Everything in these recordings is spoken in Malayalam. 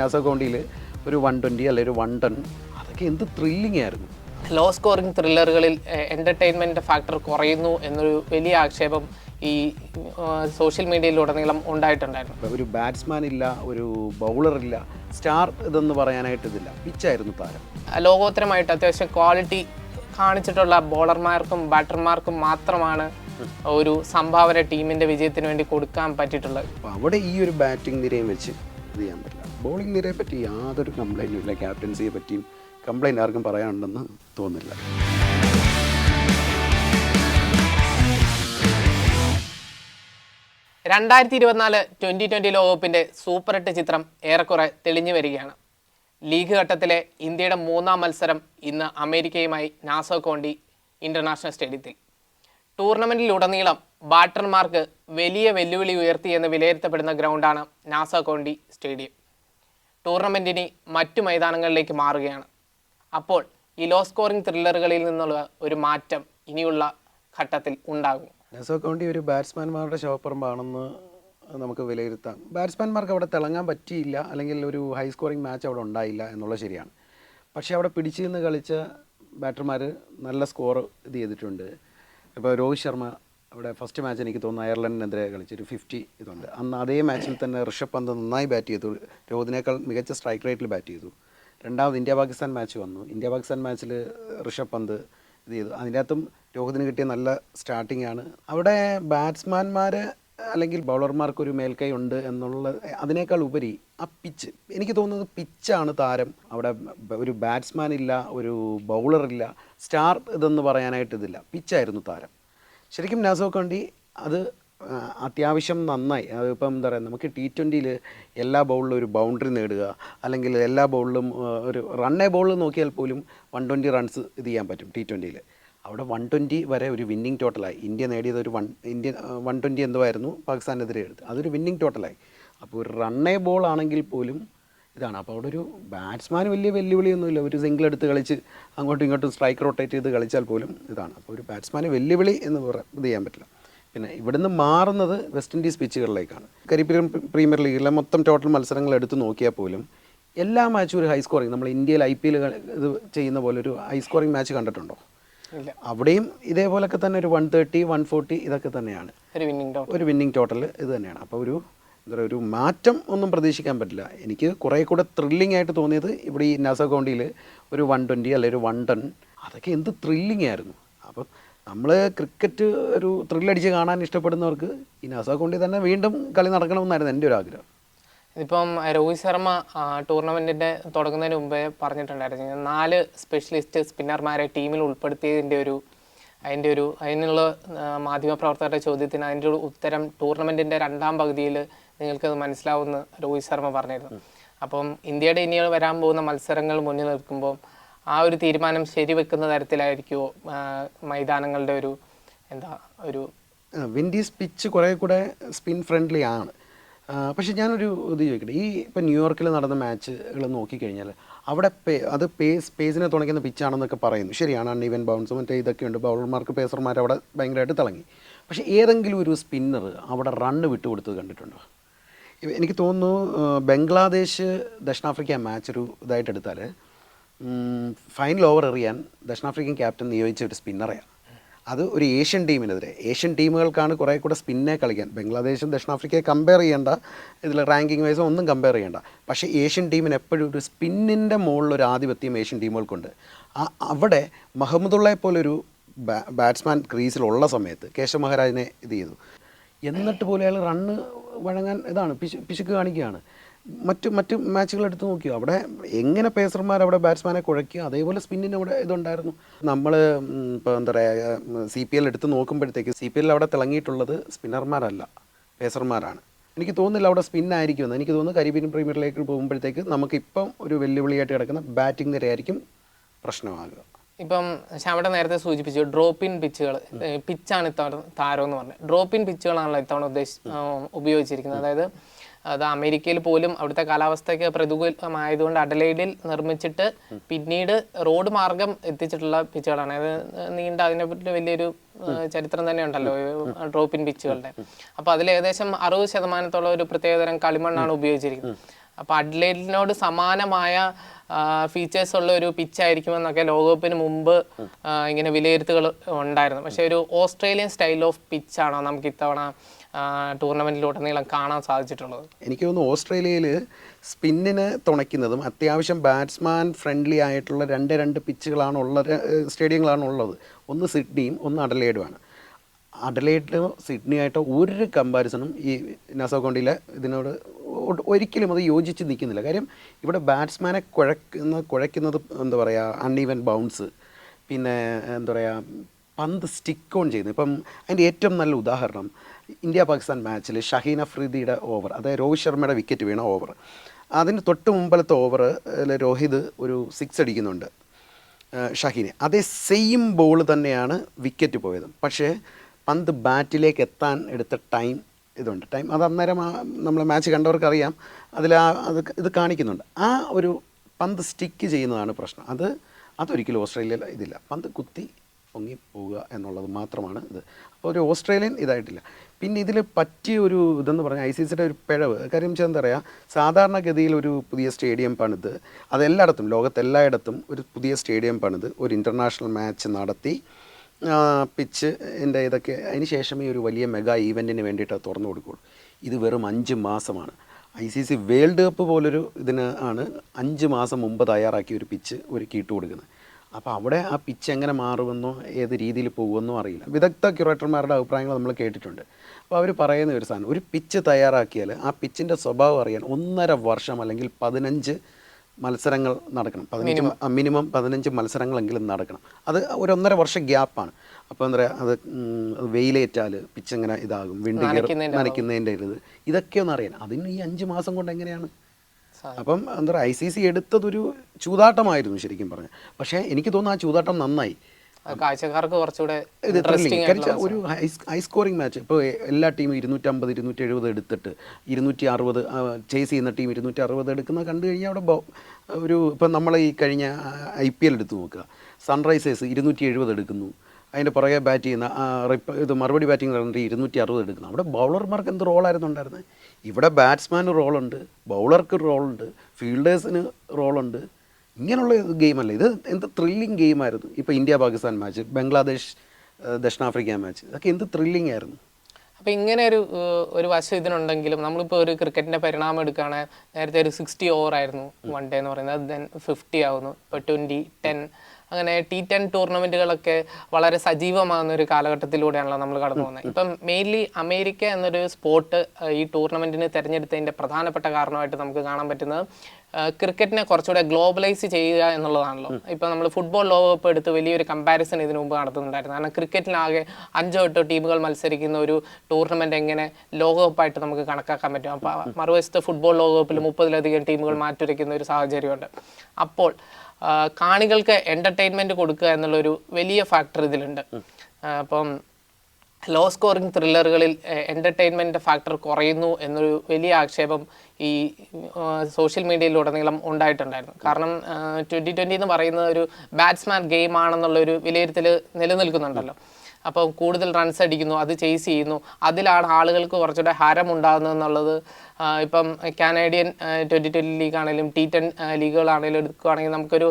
നാസ കൗണ്ടിയിൽ ഒരു വൺ ട്വന്റി അല്ലെങ്കിൽ ഒരു വൺ ടെൻ അതൊക്കെ എന്ത് ത്രില്ലിംഗ് ആയിരുന്നു. ലോ സ്കോറിംഗ് ത്രില്ലറുകളിൽ എന്റർടൈൻമെന്റ് ഫാക്ടർ കുറയുന്നു എന്നൊരു വലിയ ആക്ഷേപം ഈ സോഷ്യൽ മീഡിയയിലുടനീളം ഉണ്ടായിട്ടുണ്ടായിരുന്നു. ഒരു ബാറ്റ്സ്മാൻ ഇല്ല ഒരു ബൗളർ ഇല്ല സ്റ്റാർ ഇതെന്ന് പറയാനായിട്ട് ഇതില്ല. പിച്ചായിരുന്നു താരം. ലോകോത്തരമായിട്ട് അത്യാവശ്യം ക്വാളിറ്റി കാണിച്ചിട്ടുള്ള ബോളർമാർക്കും ബാറ്റർമാർക്കും മാത്രമാണ് ഒരു സംഭാവന ടീമിന്റെ വിജയത്തിന് വേണ്ടി കൊടുക്കാൻ പറ്റിയിട്ടുള്ളത്. അവിടെ ഈ ഒരു ബാറ്റിംഗ് നിരയും വെച്ച് ഇത് ചെയ്യാൻ പറ്റില്ല. ബോളിംഗ് നിരയെ പറ്റി യാതൊരു കംപ്ലൈന്റും ഇല്ല. ക്യാപ്റ്റൻസിയെ പറ്റിയും കംപ്ലൈന്റ് ആർക്കും പറയാനുണ്ടെന്ന് തോന്നുന്നില്ല. രണ്ടായിരത്തി ഇരുപത്തിനാല് ട്വന്റി ട്വന്റി ലോകകപ്പിന്റെ സൂപ്പർ എട്ട് ചിത്രം ഏറെക്കുറെ തെളിഞ്ഞു വരികയാണ്. ലീഗ് ഘട്ടത്തിലെ ഇന്ത്യയുടെ മൂന്നാം മത്സരം ഇന്ന് അമേരിക്കയുമായി നാസോ കോണ്ടി ഇന്റർനാഷണൽ സ്റ്റേഡിയത്തിൽ ടൂർണമെന്റിലുടനീളം ബാറ്റർമാർക്ക് വലിയ വെല്ലുവിളി ഉയർത്തി എന്ന് വിലയിരുത്തപ്പെടുന്ന ഗ്രൗണ്ടാണ് നാസോ കോണ്ടി സ്റ്റേഡിയം. ടൂർണമെന്റിനി മറ്റു മൈതാനങ്ങളിലേക്ക് മാറുകയാണ്. അപ്പോൾ ഈ ലോ സ്കോറിംഗ് ത്രില്ലറുകളിൽ നിന്നുള്ള ഒരു മാറ്റം ഇനിയുള്ള ഘട്ടത്തിൽ ഉണ്ടാകും. നെസോ കൗണ്ടി ഒരു ബാറ്റ്സ്മാൻമാരുടെ ശവപ്പറമ്പാണെന്ന് നമുക്ക് വിലയിരുത്താം. ബാറ്റ്സ്മാൻമാർക്ക് അവിടെ തിളങ്ങാൻ പറ്റിയില്ല അല്ലെങ്കിൽ ഒരു ഹൈ സ്കോറിംഗ് മാച്ച് അവിടെ ഉണ്ടായില്ല എന്നുള്ളത് ശരിയാണ്. പക്ഷേ അവിടെ പിടിച്ചു നിന്ന് കളിച്ച ബാറ്റർമാർ നല്ല സ്കോർ ഇത് ചെയ്തിട്ടുണ്ട്. ഇപ്പോൾ രോഹിത് ശർമ്മ അവിടെ ഫസ്റ്റ് മാച്ച് എനിക്ക് തോന്നുന്നു അയർലൻഡിനെതിരെ കളിച്ചൊരു ഫിഫ്റ്റി ഇതുണ്ട്. അന്ന് അതേ മാച്ചിൽ തന്നെ ഋഷഭ് പന്ത് നന്നായി ബാറ്റ് ചെയ്തു. രോഹിതിനേക്കാൾ മികച്ച സ്ട്രൈക്ക് റേറ്റിൽ ബാറ്റ് ചെയ്തു. രണ്ടാമത് ഇന്ത്യ പാകിസ്ഥാൻ മാച്ച് വന്നു. ഇന്ത്യ പാകിസ്ഥാൻ മാച്ചിൽ ഋഷഭ് പന്ത് ഇത് ചെയ്തു. അതിന്റെ അകത്തും രോഹിതിന് കിട്ടിയ നല്ല സ്റ്റാർട്ടിംഗ് ആണ്. അവിടെ ബാറ്റ്സ്മാൻമാർ അല്ലെങ്കിൽ ബൗളർമാർക്കൊരു മേൽക്കൈ ഉണ്ട് എന്നുള്ള അതിനേക്കാൾ ഉപരി ആ പിച്ച് എനിക്ക് തോന്നുന്നത് പിച്ചാണ് താരം. അവിടെ ഒരു ബാറ്റ്സ്മാൻ ഇല്ല ഒരു ബൗളർ ഇല്ല. സ്റ്റാർ ഇതെന്ന് പറയാനായിട്ട് ഇതില്ല. പിച്ചായിരുന്നു താരം. ശരിക്കും നാസോക്ക് കണ്ടി അത് അത്യാവശ്യം നന്നായി. അതിപ്പം എന്താ പറയുക നമുക്ക് ടി ട്വന്റിയിൽ എല്ലാ ബൗളിലും ഒരു ബൗണ്ടറി നേടുക അല്ലെങ്കിൽ എല്ലാ ബൗളിലും ഒരു റണ്ണേ ബോൾ നോക്കിയാൽ പോലും വൺ ട്വന്റി റൺസ് ഇത് ചെയ്യാൻ പറ്റും ടി ട്വന്റിയിൽ അവിടെ വൺ ട്വന്റി വരെ ഒരു വിന്നിംഗ് ടോട്ടലായി ഇന്ത്യ നേടിയത് ഒരു വൺ ഇന്ത്യ വൺ ട്വന്റി എന്തുമായിരുന്നു പാകിസ്ഥാനെതിരെ എടുത്ത്. അതൊരു വിന്നിംഗ് ടോട്ടലായി അപ്പോൾ ഒരു റണ്ണേ ബോൾ ആണെങ്കിൽ പോലും ഇതാണ്. അപ്പോൾ അവിടെ ഒരു ബാറ്റ്സ്മാൻ വലിയ വെല്ലുവിളിയൊന്നുമില്ല. ഒരു സിംഗിൾ എടുത്ത് കളിച്ച് അങ്ങോട്ടും ഇങ്ങോട്ടും സ്ട്രൈക്ക് റൊട്ടേറ്റ് ചെയ്ത് കളിച്ചാൽ പോലും ഇതാണ്. അപ്പോൾ ഒരു ബാറ്റ്സ്മാന് വെല്ലുവിളി എന്ന് പറയാൻ ഇത് ചെയ്യാൻ പറ്റില്ല. പിന്നെ ഇവിടുന്ന് മാറുന്നത് വെസ്റ്റ് ഇൻഡീസ് പിച്ചുകളിലേക്കാണ് കരിപ്പിയൻ പ്രീമിയർ ലീഗിലെ മൊത്തം ടോട്ടൽ മത്സരങ്ങൾ എടുത്ത് നോക്കിയാൽ പോലും എല്ലാ മാച്ചും ഒരു ഹൈ സ്കോറിങ് നമ്മൾ ഇന്ത്യയിൽ ഐ പി എൽ ഇത് ചെയ്യുന്ന പോലെ ഒരു ഹൈ സ്കോറിങ് മാച്ച് കണ്ടിട്ടുണ്ടോ? അവിടെയും ഇതേപോലൊക്കെ തന്നെ ഒരു വൺ തേർട്ടി വൺ ഫോർട്ടി ഇതൊക്കെ തന്നെയാണ്. ഒരു വിന്നിംഗ് ടോട്ടൽ ഇത് തന്നെയാണ്. അപ്പോൾ ഒരു എന്താ ഒരു മാറ്റം ഒന്നും പ്രതീക്ഷിക്കാൻ പറ്റില്ല. എനിക്ക് കുറേ കൂടെ ത്രില്ലിംഗ് ആയിട്ട് തോന്നിയത് ഇവിടെ ഈ നാസ കൗണ്ടിയിൽ ഒരു വൺ ട്വന്റി അല്ലെങ്കിൽ ഒരു വൺ ടെൻ അതൊക്കെ എന്ത് ത്രില്ലിംഗ് ആയിരുന്നു. അപ്പം നമ്മൾ ക്രിക്കറ്റ് ഒരു ത്രില്ലടിച്ച് കാണാൻ ഇഷ്ടപ്പെടുന്നവർക്ക് ഈ നാസ കൗണ്ടി തന്നെ വീണ്ടും കളി നടക്കണമെന്നായിരുന്നു എന്റെ ഒരു ആഗ്രഹം. ഇപ്പം രോഹിത് ശർമ്മ ടൂർണമെന്റിന്റെ തുടങ്ങുന്നതിന് മുമ്പേ പറഞ്ഞിട്ടുണ്ടായിരുന്നു. നാല് സ്പെഷ്യലിസ്റ്റ് സ്പിന്നർമാരെ ടീമിൽ ഉൾപ്പെടുത്തിയതിന്റെ ഒരു അതിന്റെ ഒരു അതിനുള്ള മാധ്യമപ്രവർത്തകരുടെ ചോദ്യത്തിന് അതിന്റെ ഒരു ഉത്തരം ടൂർണമെന്റിന്റെ രണ്ടാം പകുതിയിൽ നിങ്ങൾക്കത് മനസ്സിലാവുമെന്ന് രോഹിത് ശർമ്മ പറഞ്ഞിരുന്നു. അപ്പം ഇന്ത്യയുടെ ഇനി വരാൻ പോകുന്ന മത്സരങ്ങൾ മുന്നിൽ നിൽക്കുമ്പോൾ ആ ഒരു തീരുമാനം ശരിവെക്കുന്ന തരത്തിലായിരിക്കുമോ മൈതാനങ്ങളുടെ ഒരു എന്താ ഒരു വിൻഡീസ് പിച്ച് കുറേ കൂടെ സ്പിൻ ഫ്രണ്ട്ലി ആണ്. പക്ഷെ ഞാനൊരു ഇത് ചോദിക്കട്ടെ ഈ ഇപ്പം ന്യൂയോർക്കിൽ നടന്ന മാച്ചുകൾ നോക്കിക്കഴിഞ്ഞാൽ അവിടെ പേ അത് പേസ് പേസിനെ തുണയ്ക്കുന്ന പിച്ചാണെന്നൊക്കെ പറയുന്നു. ശരിയാണ് അൺഈവൻ ബൗൺസ് മറ്റേ ഇതൊക്കെ ഉണ്ട്. ബൗളർമാർക്ക് പേസർമാർ അവിടെ ഭയങ്കരമായിട്ട് തിളങ്ങി. പക്ഷേ ഏതെങ്കിലും ഒരു സ്പിന്നർ അവിടെ റണ്ണ് വിട്ടുകൊടുത്തത് കണ്ടിട്ടുണ്ടോ? എനിക്ക് തോന്നുന്നു ബംഗ്ലാദേശ് ദക്ഷിണാഫ്രിക്ക മാച്ച് ഒരു ഇതായിട്ട് എടുത്താൽ ഫൈനൽ ഓവർ എറിയാൻ ദക്ഷിണാഫ്രിക്കൻ ക്യാപ്റ്റൻ നിയോഗിച്ച ഒരു സ്പിന്നറെയാണ് അത് ഒരു ഏഷ്യൻ ടീമിനെതിരെ ഏഷ്യൻ ടീമുകൾക്കാണ് കുറേ കൂടെ സ്പിന്നെ കളിക്കാൻ. ബംഗ്ലാദേശും ദക്ഷിണാഫ്രിക്കയെ കമ്പയർ ചെയ്യേണ്ട ഇതിൽ റാങ്കിങ് വൈസോ ഒന്നും കമ്പയർ ചെയ്യേണ്ട. പക്ഷേ ഏഷ്യൻ ടീമിന് എപ്പോഴും ഒരു സ്പിന്നിന്റെ മുകളിൽ ഒരു ആധിപത്യം ഏഷ്യൻ ടീമുകൾക്കുണ്ട് ആ അവിടെ മഹമ്മദുള്ളയെ പോലൊരു ബാറ്റ്സ്മാൻ ക്രീസിലുള്ള സമയത്ത് കേശവ് മഹാരാജിനെ ഇത് ചെയ്തു. എന്നിട്ട് പോലും അയാൾ റണ്ണ് വഴങ്ങാൻ ഇതാണ് പിശു പിശുക്ക് കാണിക്കുകയാണ്. മറ്റു മറ്റു മാച്ചുകൾ എടുത്ത് നോക്കിയോ? അവിടെ എങ്ങനെ പേസർമാർ അവിടെ ബാറ്റ്സ്മാനെ കുഴയ്ക്കുക? അതേപോലെ സ്പിന്നിന് അവിടെ ഇതുണ്ടായിരുന്നു. നമ്മൾ ഇപ്പോൾ എന്താ പറയുക സി പി എൽ എടുത്ത് നോക്കുമ്പോഴത്തേക്ക് സി പി എല്ലിൽ അവിടെ തിളങ്ങിയിട്ടുള്ളത് സ്പിന്നർമാരല്ല പേസർമാരാണ്. എനിക്ക് തോന്നുന്നില്ല അവിടെ സ്പിന്നായിരിക്കുമെന്ന്. എനിക്ക് തോന്നുന്നു കരീബിയൻ ലീഗിൽ പോകുമ്പോഴത്തേക്ക് നമുക്കിപ്പം ഒരു വെല്ലുവിളിയായിട്ട് കിടക്കുന്ന ബാറ്റിംഗ് നിരയായിരിക്കും പ്രശ്നമാകുക. ഇപ്പം ശ്യാമയുടെ നേരത്തെ സൂചിപ്പിച്ചു ഡ്രോപ്പ് ഇൻ പിച്ചുകൾ പിച്ചാണ് ഇത്തവണ താരം എന്ന് പറഞ്ഞത്. ഡ്രോപ്പ് ഇൻ പിച്ചുകളാണല്ലോ ഇത്തവണ ഉദ്ദേശി ഉപയോഗിച്ചിരിക്കുന്നത്. അതായത് അത് അമേരിക്കയിൽ പോലും അവിടുത്തെ കാലാവസ്ഥയ്ക്ക് പ്രതികൂലമായതുകൊണ്ട് അഡലൈഡിൽ നിർമ്മിച്ചിട്ട് പിന്നീട് റോഡ് മാർഗം എത്തിച്ചിട്ടുള്ള പിച്ചുകളാണ്. അതായത് നീണ്ട അതിനെപ്പറ്റി വലിയൊരു ചരിത്രം തന്നെ ഉണ്ടല്ലോ ഡ്രോപ്പ് ഇൻ പിച്ചുകളുടെ. അപ്പോൾ അതിൽ ഏകദേശം അറുപത് ശതമാനത്തോളം ഒരു പ്രത്യേകതരം കളിമണ്ണാണ് ഉപയോഗിച്ചിരിക്കുന്നത്. അപ്പോൾ അഡ്ലേറ്റിനോട് സമാനമായ ഫീച്ചേഴ്സ് ഉള്ള ഒരു പിച്ചായിരിക്കുമെന്നൊക്കെ ലോകകപ്പിന് മുമ്പ് ഇങ്ങനെ വിലയിരുത്തുകൾ ഉണ്ടായിരുന്നു. പക്ഷേ ഒരു ഓസ്ട്രേലിയൻ സ്റ്റൈൽ ഓഫ് പിച്ചാണോ നമുക്ക് ഇത്തവണ ടൂർണമെന്റിലുടനീളം കാണാൻ സാധിച്ചിട്ടുള്ളത്? എനിക്ക് തോന്നുന്നു ഓസ്ട്രേലിയയിൽ സ്പിന്നിന് തുണയ്ക്കുന്നതും അത്യാവശ്യം ബാറ്റ്സ്മാൻ ഫ്രണ്ട്ലി ആയിട്ടുള്ള രണ്ട് രണ്ട് പിച്ചുകളാണ് ഉള്ള സ്റ്റേഡിയങ്ങളാണ് ഉള്ളത്. ഒന്ന് സിഡ്നിയും ഒന്ന് അഡലേഡുമാണ്. അഡലേഡിലോ സിഡ്നി ആയിട്ടോ ഒരു കമ്പാരിസണും ഈ നസോകോണ്ടിയിലെ ഇതിനോട് ഒരിക്കലും അത് യോജിച്ച് നിൽക്കുന്നില്ല. കാര്യം ഇവിടെ ബാറ്റ്സ്മാനെ കുഴക്കുന്ന കുഴയ്ക്കുന്നത് എന്താ പറയുക അൺഈവൻ ബൗൺസ് പിന്നെ എന്താ പറയുക പന്ത് സ്റ്റിക്ക് ഓൺ ചെയ്യുന്നു. ഇപ്പം അതിന്റെ ഏറ്റവും നല്ല ഉദാഹരണം ഇന്ത്യ പാകിസ്ഥാൻ മാച്ചിൽ ഷഹീൻ അഫ്രീദിയുടെ ഓവർ അതായത് രോഹിത് ശർമ്മയുടെ വിക്കറ്റ് വീണ ഓവർ അതിന് തൊട്ട് മുമ്പലത്തെ ഓവർ രോഹിത് ഒരു സിക്സ് അടിക്കുന്നുണ്ട് ഷഹീനെ. അതേ സെയിം ബോൾ തന്നെയാണ് വിക്കറ്റ് പോയത്. പക്ഷേ പന്ത് ബാറ്റിലേക്ക് എത്താൻ എടുത്ത ടൈം ഇതുണ്ട്. ടൈം അത് അന്നേരം നമ്മൾ മാച്ച് കണ്ടവർക്ക് അറിയാം അതിൽ ആ അത് ഇത് കാണിക്കുന്നുണ്ട്. ആ ഒരു പന്ത് സ്റ്റിക്ക് ചെയ്യുന്നതാണ് പ്രശ്നം. അത് അതൊരിക്കലും ഓസ്ട്രേലിയയിൽ ഇതില്ല. പന്ത് കുത്തി പൊങ്ങി പോവുക എന്നുള്ളത് മാത്രമാണ് ഇത്. അപ്പോൾ ഒരു ഓസ്ട്രേലിയൻ ഇതായിട്ടില്ല. പിന്നെ ഇതിൽ പറ്റിയ ഒരു ഇതെന്ന് പറഞ്ഞാൽ ഐ സി സിയുടെ ഒരു പിഴവ്. കാര്യം വെച്ചാൽ എന്താ പറയുക സാധാരണഗതിയിൽ ഒരു പുതിയ സ്റ്റേഡിയം പണിത് അതെല്ലായിടത്തും ലോകത്തെല്ലായിടത്തും ഒരു പുതിയ സ്റ്റേഡിയം പണിത് ഒരു ഇന്റർനാഷണൽ മാച്ച് നടത്തി പിച്ച് എന്റെ ഇതൊക്കെ. അതിന് ശേഷം ഈ ഒരു വലിയ മെഗാ ഈവന്റിന് വേണ്ടിയിട്ട് തുറന്നു കൊടുക്കുകയുള്ളൂ. ഇത് വെറും അഞ്ച് മാസമാണ്. I C C world cup പോലൊരു ഇതിന് ആണ് അഞ്ച് മാസം മുമ്പ് തയ്യാറാക്കിയ ഒരു പിച്ച് ഒരുക്കി ഇട്ട് കൊടുക്കുന്നത്. അപ്പോൾ അവിടെ ആ പിച്ച് എങ്ങനെ മാറുമെന്നോ ഏത് രീതിയിൽ പോകുമെന്നോ അറിയില്ല. വിദഗ്ധ ക്യൂറേറ്റർമാരുടെ അഭിപ്രായങ്ങൾ നമ്മൾ കേട്ടിട്ടുണ്ട്. അപ്പോൾ അവർ പറയുന്ന ഒരു സാധനം ഒരു പിച്ച് തയ്യാറാക്കിയാൽ ആ പിച്ചിന്റെ സ്വഭാവം അറിയാൻ ഒന്നര വർഷം അല്ലെങ്കിൽ പതിനഞ്ച് മത്സരങ്ങൾ നടക്കണം. പതിനഞ്ച് മിനിമം. പതിനഞ്ച് മത്സരങ്ങളെങ്കിലും നടക്കണം. അത് ഒരു ഒന്നര വർഷം ഗ്യാപ്പാണ്. അപ്പോൾ എന്താ പറയുക അത് വെയിലേറ്റാൽ പിച്ച് എങ്ങനെ ഇതാകും വിണ്ടി നനയ്ക്കുന്നതിന്റെ ഇത് ഇതൊക്കെ ഒന്ന് അറിയാൻ അതിന് ഈ അഞ്ച് മാസം കൊണ്ട് എങ്ങനെയാണ്? അപ്പം എന്താ പറയുക ഐ സി സി എടുത്തതൊരു ചൂതാട്ടമായിരുന്നു ശരിക്കും പറഞ്ഞാൽ. പക്ഷേ എനിക്ക് തോന്നുന്നു ആ ചൂതാട്ടം നന്നായി. കാഴ്ചക്കാർക്ക് കുറച്ചുകൂടെ ഇത്. ഒരു ഹൈ സ്കോറിംഗ് മാച്ച് ഇപ്പോൾ എല്ലാ ടീമും ഇരുന്നൂറ്റമ്പത് ഇരുന്നൂറ്റി എഴുപത് എടുത്തിട്ട് ഇരുന്നൂറ്റി അറുപത് ചേസ് ചെയ്യുന്ന ടീം ഇരുന്നൂറ്റി അറുപത് എടുക്കുന്ന കണ്ടു കഴിഞ്ഞാൽ അവിടെ ഒരു ഇപ്പം നമ്മൾ ഈ കഴിഞ്ഞ ഐ പി എൽ എടുത്ത് നോക്കുക. സൺറൈസേഴ്സ് ഇരുന്നൂറ്റി എഴുപത് എടുക്കുന്നു. അതിന്റെ പുറകെ ബാറ്റ് ചെയ്യുന്ന റിപ്പ- ഇത് മറുപടി ബാറ്റിംഗ് നടന്നിട്ട് ഇരുന്നൂറ്റി അറുപത് എടുക്കുന്നു. അവിടെ ബൗളർമാർക്ക് എന്ത് റോളായിരുന്നു ഉണ്ടായിരുന്നത് ഇവിടെ ബാറ്റ്സ്മാന് റോളുണ്ട് ബൗളർക്ക് റോളുണ്ട് ഫീൽഡേഴ്സിന് റോളുണ്ട് ഇങ്ങനെയുള്ള ഗെയിമല്ല? ഇത് എന്ത് ത്രില്ലിങ് ഗെയിമായിരുന്നു ഇപ്പോൾ ഇന്ത്യ പാകിസ്ഥാൻ മാച്ച് ബംഗ്ലാദേശ് ദക്ഷിണാഫ്രിക്ക മാച്ച് അതൊക്കെ എന്ത് ത്രില്ലിംഗ് ആയിരുന്നു? അപ്പോൾ ഇങ്ങനെ ഒരു ഒരു വശം ഇതിനുണ്ടെങ്കിലും നമ്മളിപ്പോൾ ഒരു ക്രിക്കറ്റിന്റെ പരിണാമം എടുക്കുകയാണെങ്കിൽ നേരത്തെ ഒരു സിക്സ്റ്റി ഓവർ ആയിരുന്നു വൺ ഡേ എന്ന് പറയുന്നത്. ദെൻ ഫിഫ്റ്റി ആവുന്നു. ഇപ്പോൾ ട്വന്റി ടെൻ അങ്ങനെ ടി ടെൻ ടൂർണമെന്റുകളൊക്കെ വളരെ സജീവമാകുന്ന ഒരു കാലഘട്ടത്തിലൂടെയാണല്ലോ നമ്മൾ കടന്നു പോകുന്നത് ഇപ്പം മെയിൻലി അമേരിക്ക എന്നൊരു സ്പോർട്ട് ഈ ടൂർണമെന്റിന് തിരഞ്ഞെടുത്തതിന്റെ പ്രധാനപ്പെട്ട കാരണമായിട്ട് നമുക്ക് കാണാൻ പറ്റുന്നത് ക്രിക്കറ്റിനെ കുറച്ചുകൂടെ ഗ്ലോബലൈസ് ചെയ്യുക എന്നുള്ളതാണല്ലോ. ഇപ്പം നമ്മൾ ഫുട്ബോൾ ലോകകപ്പ് എടുത്ത് വലിയൊരു കമ്പാരിസൺ ഇതിനു മുമ്പ് നടത്തുന്നുണ്ടായിരുന്നു. കാരണം ക്രിക്കറ്റിനാകെ അഞ്ചോ എട്ടോ ടീമുകൾ മത്സരിക്കുന്ന ഒരു ടൂർണമെന്റ് എങ്ങനെ ലോകകപ്പായിട്ട് നമുക്ക് കണക്കാക്കാൻ പറ്റും. അപ്പോൾ മറുവശത്ത് ഫുട്ബോൾ ലോകകപ്പിൽ മുപ്പതിലധികം ടീമുകൾ മാറ്റുരയ്ക്കുന്ന ഒരു സാഹചര്യമുണ്ട്. അപ്പോൾ കാണികൾക്ക് എന്റർടൈൻമെന്റ് കൊടുക്കുക എന്നുള്ളൊരു വലിയ ഫാക്ടർ ഇതിലുണ്ട്. അപ്പം ലോ സ്കോറിംഗ് ത്രില്ലറുകളിൽ എന്റർടൈൻമെന്റ് ഫാക്ടർ കുറയുന്നു എന്നൊരു വലിയ ആക്ഷേപം ഈ സോഷ്യൽ മീഡിയയിലുടനീളം ഉണ്ടായിട്ടുണ്ടായിരുന്നു. കാരണം ട്വന്റി ട്വന്റി എന്ന് പറയുന്നത് ഒരു ബാറ്റ്സ്മാൻ ഗെയിം ആണെന്നുള്ളൊരു വിലയിരുത്തൽ നിലനിൽക്കുന്നുണ്ടല്ലോ. അപ്പോൾ കൂടുതൽ റൺസ് അടിക്കുന്നു അത് ചേസ് ചെയ്യുന്നു. അതിലാണ് ആളുകൾക്ക് കുറച്ചുകൂടെ ഹരം ഉണ്ടാകുന്നത് എന്നുള്ളത്. ആ, ഇപ്പം കാനേഡിയൻ ട്വന്റി ട്വന്റി ലീഗ് ആണെങ്കിലും ടി ടെൻ ലീഗുകളാണെങ്കിലും എടുക്കുകയാണെങ്കിൽ നമുക്കൊരു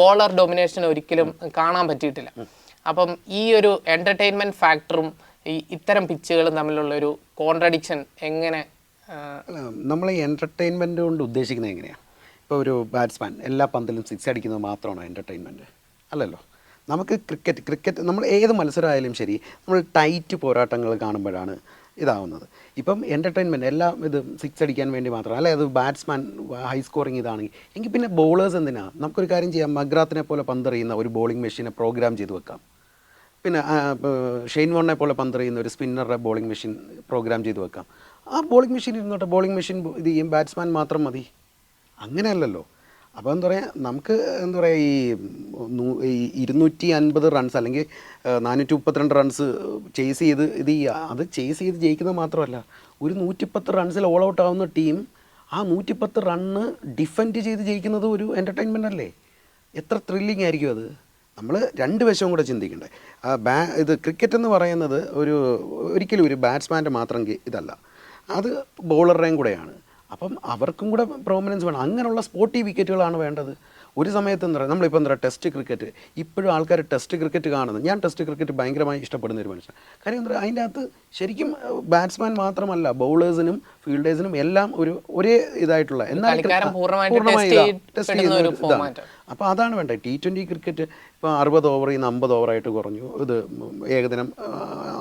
ബോളർ ഡൊമിനേഷൻ ഒരിക്കലും കാണാൻ പറ്റിയിട്ടില്ല. അപ്പം ഈ ഒരു എന്റർടൈൻമെന്റ് ഫാക്ടറും ഈ ഇത്തരം പിച്ചുകളും തമ്മിലുള്ള ഒരു കോൺട്രഡിക്ഷൻ എങ്ങനെ നമ്മൾ ഈ എന്റർടൈൻമെന്റ് കൊണ്ട് ഉദ്ദേശിക്കുന്നത് എങ്ങനെയാണ് ഇപ്പോൾ ഒരു ബാറ്റ്സ്മാൻ എല്ലാ പന്തിലും സിക്സ് അടിക്കുന്നത് മാത്രമാണോ എന്റർടൈൻമെന്റ് അല്ലല്ലോ. നമുക്ക് ക്രിക്കറ്റ് ക്രിക്കറ്റ് നമ്മൾ ഏത് മത്സരമായാലും ശരി നമ്മൾ ടൈറ്റ് പോരാട്ടങ്ങൾ കാണുമ്പോഴാണ് ഇതാവുന്നത്. ഇപ്പം എന്റർടൈൻമെന്റ് എല്ലാം ഇത് സിക്സ് അടിക്കാൻ വേണ്ടി മാത്രം അല്ലെ? അത് ബാറ്റ്സ്മാൻ ഹൈ സ്കോറിങ് ഇതാണെങ്കിൽ. എങ്കിൽ പിന്നെ ബോളേഴ്സ് എന്തിനാ? നമുക്കൊരു കാര്യം ചെയ്യാം. മഗ്രാത്തിനെ പോലെ പന്തെറിയുന്ന ഒരു ബോളിംഗ് മെഷീനെ പ്രോഗ്രാം ചെയ്ത് വെക്കാം. പിന്നെ ഷെയ്ൻ വോണിനെ പോലെ പന്തെറിയുന്ന ഒരു സ്പിന്നറുടെ ബോളിംഗ് മെഷീൻ പ്രോഗ്രാം ചെയ്ത് വെക്കാം. ആ ബോളിംഗ് മെഷീൻ ഇരുന്നോട്ടെ ബോളിംഗ് മെഷീൻ ഇത് ചെയ്യും. ബാറ്റ്സ്മാൻ മാത്രം മതി. അങ്ങനെയല്ലല്ലോ. അപ്പോൾ എന്താ പറയുക നമുക്ക് എന്താ പറയുക ഈ ഈ ഇരുന്നൂറ്റി അൻപത് റൺസ് അല്ലെങ്കിൽ നാനൂറ്റി മുപ്പത്തിരണ്ട് റൺസ് ചേസ് ചെയ്ത് ഇത് അത് ചേസ് ചെയ്ത് ജയിക്കുന്നത് മാത്രമല്ല ഒരു നൂറ്റിപ്പത്ത് റൺസിൽ ഓൾ ഔട്ട് ആവുന്ന ടീം ആ നൂറ്റിപ്പത്ത് റണ്ണ് ഡിഫെൻഡ് ചെയ്ത് ജയിക്കുന്നത് ഒരു എന്റർടൈൻമെന്റ് അല്ലേ? എത്ര ത്രില്ലിംഗ് ആയിരിക്കും അത്. നമ്മൾ രണ്ട് വശവും കൂടെ ചിന്തിക്കണ്ടേ. ബാ ഇത് ക്രിക്കറ്റ് എന്ന് പറയുന്നത് ഒരു ഒരിക്കലും ഒരു ബാറ്റ്സ്മാന്റെ മാത്രം ഇതല്ല. അത് ബോളറുടെയും കൂടെയാണ്. അപ്പം അവർക്കും കൂടെ പ്രോമിനൻസ് വേണം. അങ്ങനെയുള്ള സ്പോർട്ടി വിക്കറ്റുകളാണ് വേണ്ടത്. ഒരു സമയത്ത് എന്താ പറയുക നമ്മളിപ്പോൾ എന്താ പറയുക ടെസ്റ്റ് ക്രിക്കറ്റ് ഇപ്പോഴും ആൾക്കാർ ടെസ്റ്റ് ക്രിക്കറ്റ് കാണുന്നത് ഞാൻ ടെസ്റ്റ് ക്രിക്കറ്റ് ഭയങ്കരമായി ഇഷ്ടപ്പെടുന്ന ഒരു മനുഷ്യൻ കാര്യം എന്താ പറയുക അതിന്റെ അകത്ത് ശരിക്കും ബാറ്റ്സ്മാൻ മാത്രമല്ല ബൗളേഴ്സിനും ഫീൽഡേഴ്സിനും എല്ലാം ഒരു ഒരേ ഇതായിട്ടുള്ള എന്നാൽ പൂർണമായി test ചെയ്യുന്ന ഇതാണ്. അപ്പോൾ അതാണ് വേണ്ടത്. ടി ട്വന്റി ക്രിക്കറ്റ് ഇപ്പോൾ അറുപത് ഓവറിൽ നിന്ന് അമ്പത് ഓവറായിട്ട് കുറഞ്ഞു. ഇത് ഏകദിനം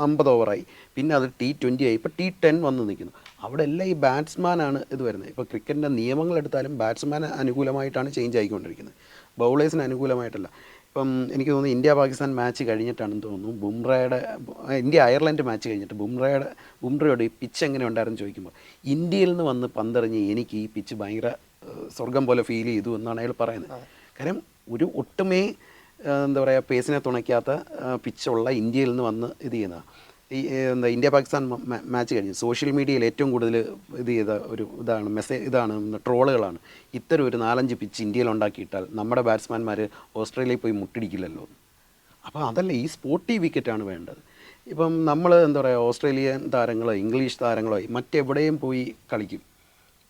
അമ്പത് ഓവറായി പിന്നെ അത് ടി ട്വന്റി ആയി. ഇപ്പോൾ ടി ടെൻ വന്ന് നിൽക്കുന്നു. അവിടെ എല്ലാം ഈ ബാറ്റ്സ്മാനാണ് ഇത് വരുന്നത്. ഇപ്പോൾ ക്രിക്കറ്റിന്റെ നിയമങ്ങൾ എടുത്താലും ബാറ്റ്സ്മാൻ അനുകൂലമായിട്ടാണ് ചേഞ്ച് ആയിക്കൊണ്ടിരിക്കുന്നത്. ബൗളേഴ്സിന് അനുകൂലമായിട്ടല്ല. ഇപ്പം എനിക്ക് തോന്നുന്നു ഇന്ത്യ പാകിസ്ഥാൻ മാച്ച് കഴിഞ്ഞിട്ടാണെന്ന് തോന്നുന്നു. ബുംറയുടെ ഇന്ത്യ അയർലൻഡ് മാച്ച് കഴിഞ്ഞിട്ട് ബുംറയുടെ ബുംറയോട് ഈ പിച്ച് എങ്ങനെ ഉണ്ടായിരുന്നു ചോദിക്കുമ്പോൾ ഇന്ത്യയിൽ നിന്ന് വന്ന് പന്തെറിഞ്ഞ് എനിക്ക് ഈ പിച്ച് ഭയങ്കര സ്വർഗം പോലെ ഫീൽ ചെയ്തു എന്നാണ് അയാൾ പറയുന്നത്. കാരണം ഒരു ഒട്ടുമേ എന്താ പറയുക പേസിനെ തുണയ്ക്കാത്ത പിച്ചുള്ള ഇന്ത്യയിൽ നിന്ന് വന്ന് ഇത് ചെയ്യുന്നതാണ് ഈ എന്താ ഇന്ത്യ പാകിസ്ഥാൻ മാച്ച് കഴിഞ്ഞ്. സോഷ്യൽ മീഡിയയിൽ ഏറ്റവും കൂടുതൽ ഇത് ചെയ്ത ഒരു ഇതാണ് മെസ്സേജ് ഇതാണ് ട്രോളുകളാണ്. ഇത്തരം ഒരു നാലഞ്ച് പിച്ച് ഇന്ത്യയിൽ ഉണ്ടാക്കിയിട്ടാൽ നമ്മുടെ ബാറ്റ്സ്മാൻമാർ ഓസ്ട്രേലിയയിൽ പോയി മുട്ടിടിക്കില്ലല്ലോ. അപ്പോൾ അതല്ല ഈ സ്പോർട്ടി വിക്കറ്റാണ് വേണ്ടത്. ഇപ്പം നമ്മൾ എന്താ പറയുക ഓസ്ട്രേലിയൻ താരങ്ങളോ ഇംഗ്ലീഷ് താരങ്ങളോ മറ്റെവിടെയും പോയി കളിക്കും.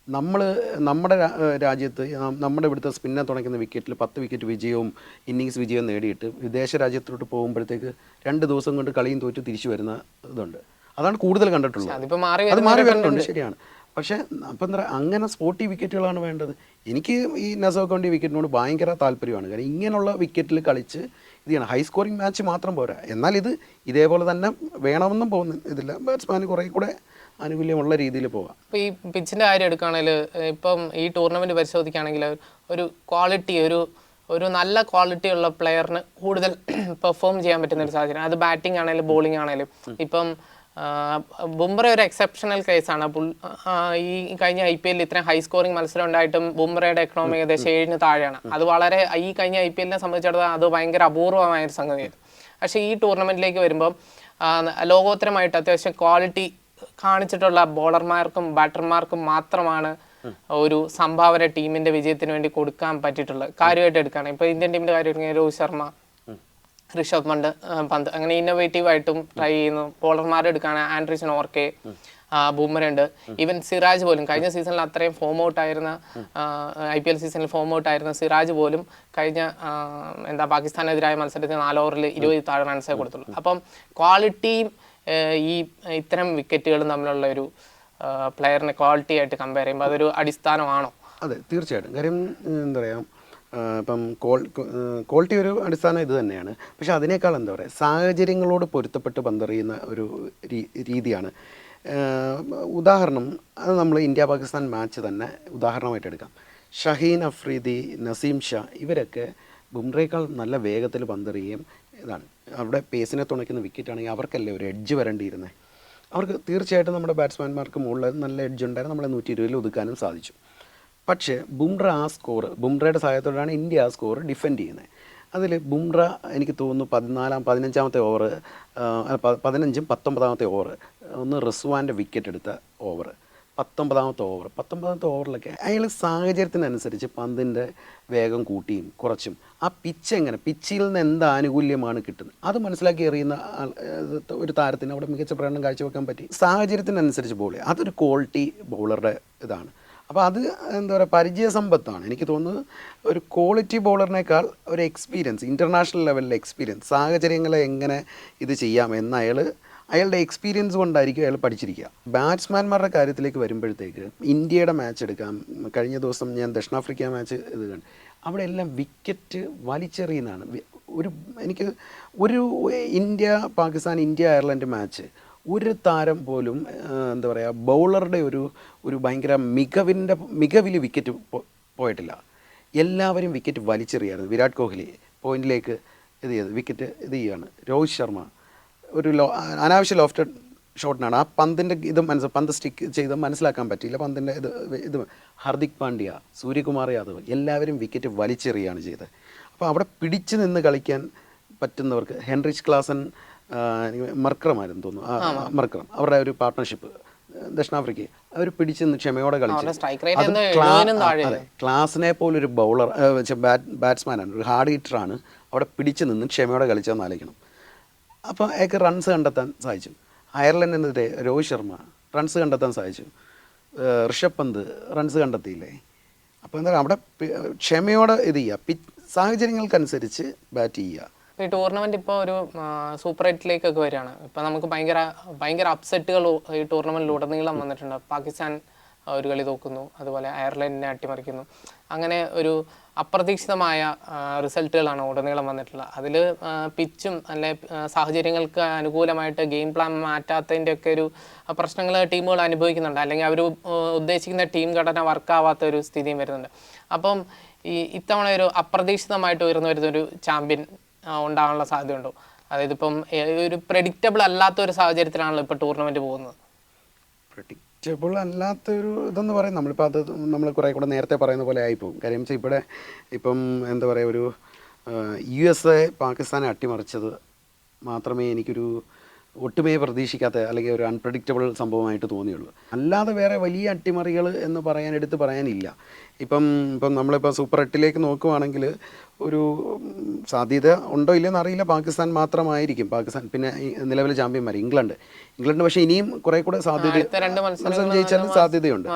നമ്മൾ നമ്മുടെ രാജ്യത്ത് നമ്മുടെ ഇവിടുത്തെ സ്പിന്നെ തുണയ്ക്കുന്ന വിക്കറ്റിൽ പത്ത് വിക്കറ്റ് വിജയവും ഇന്നിങ്സ് വിജയവും നേടിയിട്ട് വിദേശ രാജ്യത്തോട്ട് പോകുമ്പോഴത്തേക്ക് രണ്ട് ദിവസം കൊണ്ട് കളിയും തോറ്റ് തിരിച്ചു വരുന്ന ഇതുണ്ട്. അതാണ് കൂടുതൽ കണ്ടിട്ടുള്ളത്. അത് മാറി വരുന്നുണ്ട് ശരിയാണ്. പക്ഷേ അപ്പം എന്താ പറയുക അങ്ങനെ സ്പോർട്ടി വിക്കറ്റുകളാണ് വേണ്ടത്. എനിക്ക് ഈ നസോക്കോണ്ടി വിക്കറ്റിനോട് ഭയങ്കര താല്പര്യമാണ്. കാരണം ഇങ്ങനെയുള്ള വിക്കറ്റിൽ കളിച്ച് ഇത് ചെയ്യണം. ഹൈ സ്കോറിംഗ് മാച്ച് മാത്രം പോരാ. എന്നാൽ ഇത് ഇതേപോലെ തന്നെ വേണമെന്നും പോകുന്നു ഇതില്ല. ബാറ്റ്സ്മാന് കുറേ കൂടെ ആനുകൂല്യമുള്ള രീതിയിൽ പോകാം ഇപ്പൊ ഈ പിച്ചിന്റെ കാര്യം എടുക്കുകയാണെങ്കിൽ ഇപ്പം ഈ ടൂർണമെന്റ് പരിശോധിക്കുകയാണെങ്കിൽ ഒരു ക്വാളിറ്റി ഒരു ഒരു നല്ല ക്വാളിറ്റി ഉള്ള പ്ലെയറിന് കൂടുതൽ പെർഫോം ചെയ്യാൻ പറ്റുന്ന ഒരു സാഹചര്യം. അത് ബാറ്റിംഗ് ആണെങ്കിലും ബോളിംഗ് ആണെങ്കിലും. ഇപ്പം ബുംറ ഒരു എക്സെപ്ഷണൽ കേസാണ് ഈ കഴിഞ്ഞ ഐ പി എല്ലിൽ ഇത്രയും ഹൈ സ്കോറിംഗ് മത്സരം ഉണ്ടായിട്ടും ബുംറയുടെ എക്കണോമി ഏകദേശം ഏഴിന് താഴെയാണ്. അത് വളരെ ഈ കഴിഞ്ഞ ഐ പി എല്ലിനെ സംബന്ധിച്ചിടത്തോളം അത് ഭയങ്കര അപൂർവമായ ഒരു സംഗതിയായിരുന്നു. പക്ഷേ ഈ ടൂർണമെന്റിലേക്ക് വരുമ്പം ലോകോത്തരമായിട്ട് അത്യാവശ്യം ക്വാളിറ്റി കാണിച്ചിട്ടുള്ള ബോളർമാർക്കും ബാറ്റർമാർക്കും മാത്രമാണ് ഒരു സംഭാവന ടീമിന്റെ വിജയത്തിന് വേണ്ടി കൊടുക്കാൻ പറ്റിയിട്ടുള്ളത്. കാര്യമായിട്ട് എടുക്കുകയാണ്. ഇപ്പൊ ഇന്ത്യൻ ടീമിന്റെ കാര്യം എടുക്കുകയാണെങ്കിൽ രോഹിത് ശർമ്മ ഋഷഭ് പണ്ട് പന്ത്. അങ്ങനെ ഇന്നോവേറ്റീവ് ആയിട്ടും ട്രൈ ചെയ്യുന്നു. ബോളർമാരെ എടുക്കുകയാണ് ആൻഡ്രിസൺ ഓർക്കെ ബൂമറുണ്ട്. ഈവൻ സിറാജ് പോലും കഴിഞ്ഞ സീസണിൽ അത്രയും ഫോം ഔട്ട് ആയിരുന്ന ഐ പി എൽ സീസണിൽ ഫോം ഔട്ട് ആയിരുന്ന സിറാജ് പോലും കഴിഞ്ഞ എന്താ പാകിസ്ഥാനെതിരായ മത്സരത്തിൽ നാല് ഓവറിൽ ഇരുപത് താഴെ റൺസേ കൊടുത്തുള്ളൂ. അപ്പം ക്വാളിറ്റിയും ഈ ഇത്തരം വിക്കറ്റുകളും തമ്മിലുള്ള ഒരു പ്ലെയറിനെ ക്വാളിറ്റി ആയിട്ട് കമ്പയർ ചെയ്യുമ്പോൾ അതൊരു അടിസ്ഥാനമാണോ? അതെ തീർച്ചയായിട്ടും. കാര്യം എന്താ പറയുക ഇപ്പം ക്വാളിറ്റി ഒരു അടിസ്ഥാനം ഇത് തന്നെയാണ്. പക്ഷെ അതിനേക്കാൾ എന്താ പറയുക സാഹചര്യങ്ങളോട് പൊരുത്തപ്പെട്ട് പന്തറിയുന്ന ഒരു രീതിയാണ്. ഉദാഹരണം അത് നമ്മൾ ഇന്ത്യ പാകിസ്ഥാൻ മാച്ച് തന്നെ ഉദാഹരണമായിട്ട് എടുക്കാം. ഷഹീൻ അഫ്രീദി നസീം ഷാ ഇവരൊക്കെ ബുംറയേക്കാൾ നല്ല വേഗത്തിൽ പന്തെറിയുകയും ഇതാണ്. അവിടെ പേസിനെ തുണയ്ക്കുന്ന വിക്കറ്റ് ആണെങ്കിൽ അവർക്കല്ലേ ഒരു എഡ്ജ് വരേണ്ടിയിരുന്നത് അവർക്ക് തീർച്ചയായിട്ടും നമ്മുടെ ബാറ്റ്സ്മാൻമാർക്ക് മുകളിൽ നല്ല എഡ്ജ് ഉണ്ടായിരുന്നു. നമ്മളെ നൂറ്റി ഇരുപതിൽ ഒതുക്കാനും സാധിച്ചു. പക്ഷേ ബുംറ ആ സ്കോർ ബുംറയുടെ സഹായത്തോടെയാണ് ഇന്ത്യ ആ സ്കോർ ഡിഫെൻഡ് ചെയ്യുന്നത്. അതിൽ ബുംറ എനിക്ക് തോന്നുന്നു പതിനാലാം പതിനഞ്ചാമത്തെ ഓവർ പതിനഞ്ചും പത്തൊമ്പതാമത്തെ ഓവർ ഒന്ന് റിസ്വാന്റെ വിക്കറ്റ് എടുത്ത ഓവർ പത്തൊമ്പതാമത്തെ ഓവർ പത്തൊമ്പതാമത്തെ ഓവറിലൊക്കെ അയാൾ സാഹചര്യത്തിനനുസരിച്ച് പന്തിന്റെ വേഗം കൂട്ടിയും കുറച്ചും. ആ പിച്ച് എങ്ങനെ? പിച്ചിൽ നിന്ന് എന്ത് ആനുകൂല്യമാണ് കിട്ടുന്നത്? അത് മനസ്സിലാക്കി എറിയുന്ന ഒരു താരത്തിന് അവിടെ മികച്ച പ്രകടനം കാഴ്ചവെക്കാൻ പറ്റി. സാഹചര്യത്തിനനുസരിച്ച് ബോൾ അതൊരു ക്വാളിറ്റി ബൗളറുടെ ഇതാണ്. അപ്പോൾ അത് എന്താ പറയുക പരിചയസമ്പത്താണ്. എനിക്ക് തോന്നുന്നത് ഒരു ക്വാളിറ്റി ബോളറിനേക്കാൾ ഒരു എക്സ്പീരിയൻസ് ഇന്റർനാഷണൽ ലെവലിലെ എക്സ്പീരിയൻസ് സാഹചര്യങ്ങളെ എങ്ങനെ ഇത് ചെയ്യാം എന്ന് അയാൾ അയാളുടെ എക്സ്പീരിയൻസ് കൊണ്ടായിരിക്കും അയാൾ പഠിച്ചിരിക്കുക. ബാറ്റ്സ്മാൻമാരുടെ കാര്യത്തിലേക്ക് വരുമ്പോഴത്തേക്ക് ഇന്ത്യയുടെ മാച്ച് എടുക്കാം. കഴിഞ്ഞ ദിവസം ഞാൻ ദക്ഷിണാഫ്രിക്ക മാച്ച് ഇത് കണ്ടു. അവിടെ എല്ലാം വിക്കറ്റ് വലിച്ചെറിയുന്നതാണ് ഒരു എനിക്ക് ഒരു India Pakistan India Ireland match ഒരു താരം പോലും എന്താ പറയുക ബൗളറുടെ ഒരു ഒരു ഭയങ്കര മികവിന്റെ മികവിൽ വിക്കറ്റ് പോയിട്ടില്ല. എല്ലാവരും വിക്കറ്റ് വലിച്ചെറിയായിരുന്നു വിരാട് കോഹ്ലി പോയിന്റിലേക്ക് ഇത് ചെയ്ത് വിക്കറ്റ് ഇത് ചെയ്യുകയാണ്. രോഹിത് ശർമ്മ. ഒരു ലോ അനാവശ്യ ലോഫ്റ്റഡ് ഷോട്ടിനാണ്. ആ പന്തിന്റെ ഇത് മനസ്സ് പന്ത് സ്റ്റിക്ക് ചെയ്ത് മനസ്സിലാക്കാൻ പറ്റിയില്ല. പന്തിന്റെ ഇത് ഇത് ഹർദിക് പാണ്ഡ്യ സൂര്യകുമാർ യാദവ് എല്ലാവരും വിക്കറ്റ് വലിച്ചെറിയാണ് ചെയ്തത്. അപ്പോൾ അവിടെ പിടിച്ചു നിന്ന് കളിക്കാൻ പറ്റുന്നവർക്ക് ഹെൻറിച്ച് ക്ലാസൻ മർക്രമായിരുന്നു തോന്നുന്നു. മർക്രം അവരുടെ ഒരു പാർട്ട്ണർഷിപ്പ് ദക്ഷിണാഫ്രിക്കയെ അവർ പിടിച്ച് നിന്ന് ക്ഷമയോടെ കളിച്ചു. ക്ലാസിനെ പോലൊരു ബൗളർ ബാറ്റ്സ്മാനാണ് ഒരു ഹാർഡ് ഹിറ്ററാണ് അവിടെ പിടിച്ചു നിന്ന് ക്ഷമയോടെ കളിച്ചതെന്ന് ആലോചിക്കണം. അപ്പോൾ അയാൾക്ക് റൺസ് കണ്ടെത്താൻ സാധിച്ചു. അയർലൻഡിനെതിരെ രോഹിത് ശർമ്മ റൺസ് കണ്ടെത്താൻ സാധിച്ചു. ഋഷഭ് പന്ത് റൺസ് കണ്ടെത്തിയില്ലേ? അപ്പോൾ എന്താ അവിടെ ക്ഷമയോടെ ഇത് ചെയ്യുക. പി സാഹചര്യങ്ങൾക്കനുസരിച്ച് ബാറ്റ് ചെയ്യുക. ഈ ടൂർണമെന്റ് ഇപ്പോൾ ഒരു സൂപ്പർ എയ്റ്റിലേക്കൊക്കെ വരികയാണ്. ഇപ്പം നമുക്ക് ഭയങ്കര ഭയങ്കര അപ്സെറ്റുകൾ ഈ ടൂർണമെന്റിൽ ഉടനീളം വന്നിട്ടുണ്ട്. പാകിസ്ഥാൻ ഒരു കളി തോക്കുന്നു. അതുപോലെ അയർലൻഡിനെ അട്ടിമറിക്കുന്നു. അങ്ങനെ ഒരു അപ്രതീക്ഷിതമായ റിസൾട്ടുകളാണ് ഉടനീളം വന്നിട്ടുള്ളത്. അതിൽ പിച്ചും അല്ലെ സാഹചര്യങ്ങൾക്ക് അനുകൂലമായിട്ട് ഗെയിം പ്ലാൻ മാറ്റാത്തതിന്റെ ഒക്കെ ഒരു പ്രശ്നങ്ങൾ ടീമുകൾ അനുഭവിക്കുന്നുണ്ട്. അല്ലെങ്കിൽ അവർ ഉദ്ദേശിക്കുന്ന ടീം ഘടന വർക്കാവാത്ത ഒരു സ്ഥിതിയും വരുന്നുണ്ട്. അപ്പം ഈ ഇത്തവണ ഒരു അപ്രതീക്ഷിതമായിട്ട് ഉയർന്നു വരുന്ന ഒരു ചാമ്പ്യൻ ഉണ്ടാകാനുള്ള സാധ്യതയുണ്ടോ. അതായത് ഇപ്പം ഒരു പ്രഡിക്റ്റബിൾ അല്ലാത്ത ഒരു സാഹചര്യത്തിലാണല്ലോ ഇപ്പോൾ ടൂർണമെന്റ് പോകുന്നത്. പ്രഡിക്റ്റബിൾ അല്ലാത്തൊരു ഇതെന്ന് പറയും. നമ്മളിപ്പോൾ അത് നമ്മൾ കുറേ കൂടെ നേരത്തെ പറയുന്ന പോലെ ആയിപ്പോവും. കാര്യം വെച്ചാൽ ഇവിടെ ഇപ്പം എന്താ പറയുക ഒരു യു എസ് എ പാകിസ്ഥാനെ അട്ടിമറിച്ചത് മാത്രമേ എനിക്കൊരു ഒട്ടുമേ പ്രതീക്ഷിക്കാത്ത അല്ലെങ്കിൽ ഒരു അൺപ്രഡിക്റ്റബിൾ സംഭവമായിട്ട് തോന്നിയുള്ളൂ. അല്ലാതെ വേറെ വലിയ അട്ടിമറികൾ എന്ന് പറയാൻ എടുത്ത് പറയാനില്ല. ഇപ്പം ഇപ്പം നമ്മളിപ്പോൾ സൂപ്പർ എട്ടിലേക്ക് നോക്കുവാണെങ്കിൽ ഒരു സാധ്യത ഉണ്ടോ ഇല്ലെന്ന് അറിയില്ല. പാകിസ്ഥാൻ മാത്രമായിരിക്കും. പാകിസ്ഥാൻ പിന്നെ നിലവിലെ ചാമ്പ്യന്മാർ ഇംഗ്ലണ്ട്. ഇംഗ്ലണ്ട് പക്ഷേ ഇനിയും കുറെ കൂടെ സാധ്യത മത്സരം ജയിച്ചാലും സാധ്യതയുണ്ട്.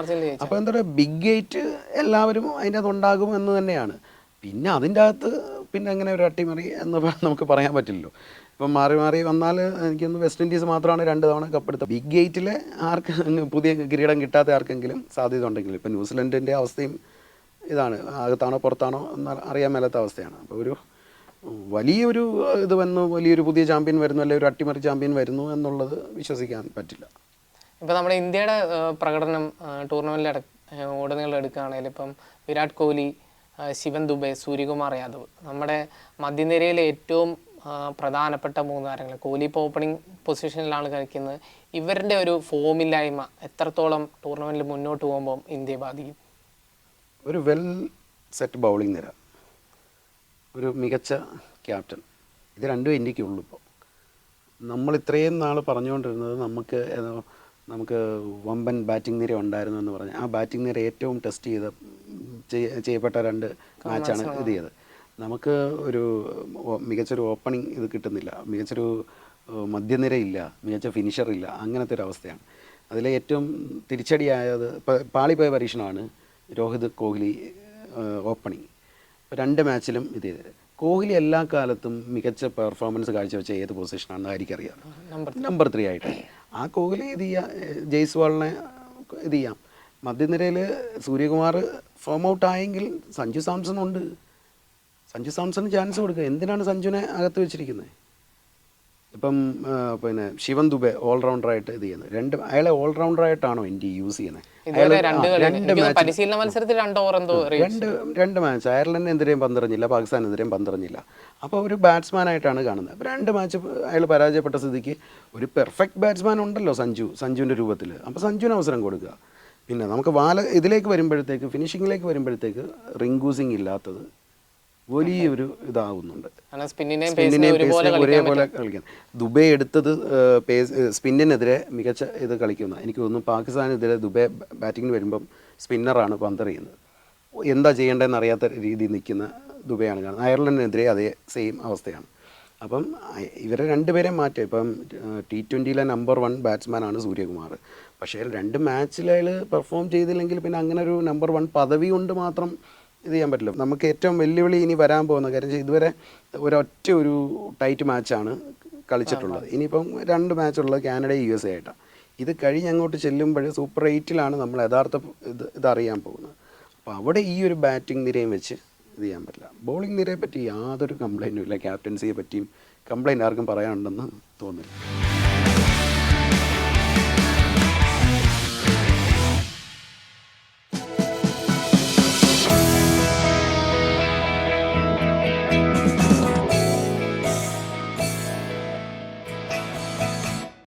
അപ്പോൾ എന്താ പറയുക ബിഗ് ഗേറ്റ് എല്ലാവരും അതിന്റെ അതുണ്ടാകും ഉണ്ടാകും എന്ന് തന്നെയാണ്. പിന്നെ അതിന്റെ അകത്ത് പിന്നെ അങ്ങനെ ഒരു അട്ടിമറി എന്ന് നമുക്ക് പറയാൻ പറ്റില്ലല്ലോ. ഇപ്പം മാറി മാറി വന്നാൽ എനിക്കൊന്ന് വെസ്റ്റ് ഇൻഡീസ് മാത്രമാണ് രണ്ട് തവണ കപ്പെടുത്തത് ബിഗ് ഗേറ്റിലെ ആർക്ക് പുതിയ കിരീടം കിട്ടാത്ത ആർക്കെങ്കിലും സാധ്യത ഉണ്ടെങ്കിൽ ഇപ്പം ന്യൂസിലൻഡിന്റെ അവസ്ഥയും ഇതാണ്. അകത്താണോ പുറത്താണോ എന്ന് അറിയാൻ മേലാത്ത അവസ്ഥയാണ്. അപ്പോൾ ഒരു വലിയൊരു ഇത് വന്നു വലിയൊരു പുതിയ ചാമ്പ്യൻ വരുന്നു അല്ലെങ്കിൽ ഒരു അട്ടിമറി ചാമ്പ്യൻ വരുന്നു എന്നുള്ളത് വിശ്വസിക്കാൻ പറ്റില്ല. ഇപ്പം നമ്മുടെ ഇന്ത്യയുടെ പ്രകടനം ടൂർണമെന്റിൽ ഉടനീളം എടുക്കുകയാണെങ്കിൽ ഇപ്പം വിരാട് കോഹ്ലി ശിവൻ ദുബെ സൂര്യകുമാർ യാദവ് നമ്മുടെ മധ്യനിരയിലെ ഏറ്റവും പ്രധാനപ്പെട്ട മൂന്ന് താരങ്ങൾ. കോഹ്ലി ഇപ്പോൾ ഓപ്പണിംഗ് പൊസിഷനിലാണ് കളിക്കുന്നത്. ഇവരുടെ ഒരു ഫോമില്ലായ്മ എത്രത്തോളം ടൂർണമെന്റിൽ മുന്നോട്ട് പോകുമ്പോൾ ഇന്ത്യയെ ബാധിക്കും? ഒരു വെൽ സെറ്റ് ബൗളിംഗ് നിര. ഒരു മികച്ച ക്യാപ്റ്റൻ ഇത് രണ്ടും ഇന്ത്യക്കുള്ളൂ ഇപ്പോൾ നമ്മൾ ഇത്രയും നാൾ പറഞ്ഞുകൊണ്ടിരുന്നത് നമുക്ക് ഏതോ നമുക്ക് വമ്പൻ ബാറ്റിംഗ് നിര ഉണ്ടായിരുന്നു എന്ന് പറഞ്ഞാൽ ആ ബാറ്റിംഗ് നിര ഏറ്റവും ടെസ്റ്റ് ചെയ്ത ചെയ്യപ്പെട്ട രണ്ട് മാച്ചാണ് ഇത് ചെയ്തത്. നമുക്ക് ഒരു മികച്ചൊരു ഓപ്പണിംഗ് ഇത് കിട്ടുന്നില്ല. മികച്ചൊരു മധ്യനിരയില്ല. മികച്ച ഫിനിഷർ ഇല്ല. അങ്ങനത്തെ ഒരു അവസ്ഥയാണ് അതിലെ ഏറ്റവും തിരിച്ചടിയായത് പാളിപ്പോയ പരീക്ഷണമാണ് രോഹിത് കോഹ്ലി ഓപ്പണിംഗ്. രണ്ട് മാച്ചിലും ഇത് ചെയ്തത്. കോഹ്ലി എല്ലാ കാലത്തും മികച്ച പെർഫോമൻസ് കാഴ്ചവെച്ച ഏത് പൊസിഷനാണെന്ന് ആയിരിക്കറിയാം. നമ്പർ നമ്പർ ത്രീ ആയിട്ട്. ആ കോഹ്ലി ഇത് ചെയ്യാം ജയ്സ്വാളിനെ ഇത് ചെയ്യാം. മധ്യനിരയിൽ സൂര്യകുമാർ ഫോം ഔട്ട് ആയെങ്കിൽ സഞ്ജു സാംസൺ ഉണ്ട്. സഞ്ജു സാംസൺ ചാൻസ് കൊടുക്കുക. എന്തിനാണ് സഞ്ജുവിനെ അകത്ത് വെച്ചിരിക്കുന്നത്? ഇപ്പം പിന്നെ ശിവൻ ദുബെ ഓൾറൗണ്ടറായിട്ട് ഇത് ചെയ്യുന്നത്. രണ്ട് അയാളെ ഓൾറൗണ്ടറായിട്ടാണോ ഇന്ത്യ യൂസ് ചെയ്യുന്നത്? രണ്ട് രണ്ട് മാച്ച് അയർലൻഡ് match- പരിശീലന പാകിസ്ഥാൻ അയർലൻഡിനെതിരെയും പന്തെറിഞ്ഞില്ല പന്തെറിഞ്ഞില്ല. അപ്പോൾ ഒരു ബാറ്റ്സ്മാൻ ആയിട്ടാണ് കാണുന്നത്. അപ്പോൾ രണ്ട് മാച്ച് അയാൾ പരാജയപ്പെട്ട സ്ഥിതിക്ക് ഒരു പെർഫെക്റ്റ് ബാറ്റ്സ്മാൻ ഉണ്ടല്ലോ സഞ്ജു സഞ്ജുവിന്റെ രൂപത്തിൽ അപ്പോൾ സഞ്ജുവിന് അവസരം കൊടുക്കുക. പിന്നെ നമുക്ക് വാല ഇതിലേക്ക് വരുമ്പോഴത്തേക്ക് ഫിനിഷിങ്ങിലേക്ക് വരുമ്പോഴത്തേക്ക് റിങ്കു സിംഗ് ഇല്ലാത്തത് വലിയൊരു ഇതാവുന്നുണ്ട്. സ്പിന്നിനെയും പേസിനെയും ഒരുപോലെ കളിക്കാൻ ദുബൈ എടുത്തത് പേസ് സ്പിന്നിനെതിരെ മികച്ച ഇത് കളിക്കുന്ന എനിക്ക് തോന്നുന്നു പാകിസ്ഥാനെതിരെ ദുബൈ ബാറ്റിങ്ങിന് വരുമ്പം സ്പിന്നറാണ് പന്തെറിയുന്നത് എന്താ ചെയ്യേണ്ടതെന്ന് അറിയാത്ത രീതിയിൽ നിൽക്കുന്ന ദുബൈയാണ് കാണുന്നത് അയർലൻഡിനെതിരെ അതേ സെയിം അവസ്ഥയാണ്. അപ്പം ഇവരെ രണ്ടുപേരെയും മാറ്റും. ഇപ്പം ടി ട്വന്റിയിലെ നമ്പർ വൺ ബാറ്റ്സ്മാനാണ് സൂര്യകുമാർ. പക്ഷേ രണ്ട് മാച്ചിൽ അയാൾ പെർഫോം ചെയ്തില്ലെങ്കിൽ പിന്നെ അങ്ങനെ ഒരു നമ്പർ വൺ പദവി കൊണ്ട് മാത്രം ഇത് ചെയ്യാൻ പറ്റില്ല. നമുക്ക് ഏറ്റവും വെല്ലുവിളി ഇനി വരാൻ പോകുന്ന കാര്യം ഇതുവരെ ഒരൊറ്റ ഒരു ടൈറ്റ് മാച്ചാണ് കളിച്ചിട്ടുള്ളത്. ഇനിയിപ്പം രണ്ട് മാച്ചുള്ളത് കാനഡ യു എസ് എ ആയിട്ടാണ് ഇത് കഴിഞ്ഞ് അങ്ങോട്ട് ചെല്ലുമ്പോൾ സൂപ്പർ എയ്റ്റിലാണ് നമ്മൾ യഥാർത്ഥ ഇത് ഇതറിയാൻ പോകുന്നത്. അപ്പോൾ അവിടെ ഈ ഒരു ബാറ്റിംഗ് നിരയും വെച്ച് ഇത് ചെയ്യാൻ പറ്റില്ല. ബോളിംഗ് നിരയെ പറ്റി യാതൊരു കംപ്ലൈന്റും ഇല്ല. ക്യാപ്റ്റൻസിയെ പറ്റിയും കംപ്ലൈന്റ് ആർക്കും പറയാനുണ്ടെന്ന് തോന്നുന്നില്ല